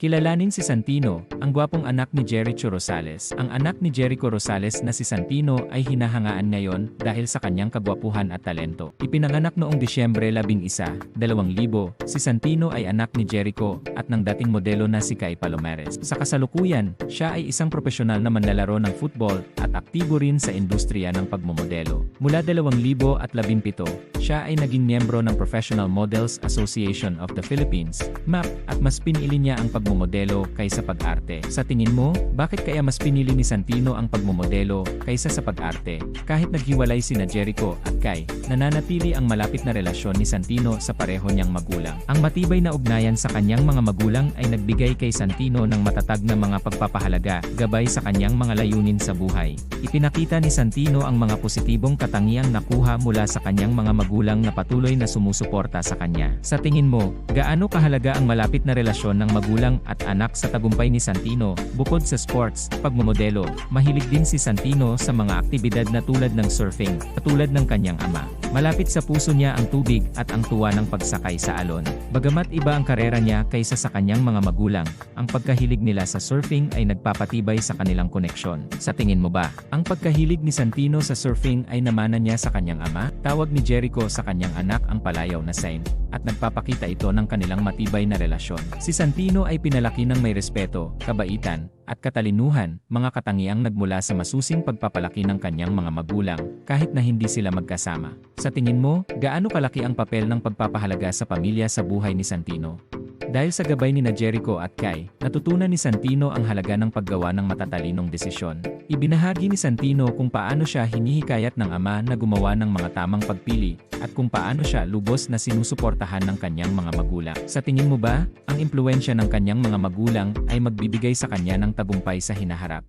Kilalanin si Santino, ang gwapong anak ni Jericho Rosales. Ang anak ni Jericho Rosales na si Santino ay hinahangaan ngayon dahil sa kanyang kagwapuhan at talento. Ipinanganak noong Disyembre 11, 2000, si Santino ay anak ni Jericho at ng dating modelo na si Kai Palomares. Sa kasalukuyan, siya ay isang profesional na manlalaro ng football at aktibo rin sa industriya ng pagmomodelo. Mula 2017, siya ay naging miyembro ng Professional Models Association of the Philippines, MAP, at mas pinili niya ang pagmomodelo kaysa pag-arte. Sa tingin mo, bakit kaya mas pinili ni Santino ang pagmomodelo kaysa sa pag-arte? Kahit naghiwalay sina Jericho at Kai, nananatili ang malapit na relasyon ni Santino sa pareho niyang magulang. Ang matibay na ugnayan sa kanyang mga magulang ay nagbigay kay Santino ng matatag na mga pagpapahalaga, gabay sa kanyang mga layunin sa buhay. Ipinakita ni Santino ang mga positibong katangiang nakuha mula sa kanyang mga magulang na patuloy na sumusuporta sa kanya. Sa tingin mo, gaano kahalaga ang malapit na relasyon ng magulang at anak sa tagumpay ni Santino? Bukod sa sports, pagmomodelo, mahilig din si Santino sa mga aktibidad na tulad ng surfing, katulad ng kanyang ama. Malapit sa puso niya ang tubig at ang tuwa ng pagsakay sa alon. Bagamat iba ang karera niya kaysa sa kanyang mga magulang, ang pagkahilig nila sa surfing ay nagpapatibay sa kanilang koneksyon. Sa tingin mo ba, ang pagkahilig ni Santino sa surfing ay namana niya sa kanyang ama? Tawag ni Jericho sa kanyang anak ang palayaw na Saint, at nagpapakita ito ng kanilang matibay na relasyon. Si Santino ay pinalaki ng may respeto, kabaitan, at katalinuhan, mga katangiang nagmula sa masusing pagpapalaki ng kanyang mga magulang, kahit na hindi sila magkasama. Sa tingin mo, gaano kalaki ang papel ng pagpapahalaga sa pamilya sa buhay ni Santino? Dahil sa gabay ni na Jericho at Kai, natutunan ni Santino ang halaga ng paggawa ng matatalinong desisyon. Ibinahagi ni Santino kung paano siya hinihikayat ng ama na gumawa ng mga tamang pagpili, at kung paano siya lubos na sinusuportahan ng kanyang mga magulang. Sa tingin mo ba, ang impluensya ng kanyang mga magulang ay magbibigay sa kanya ng tagumpay sa hinaharap?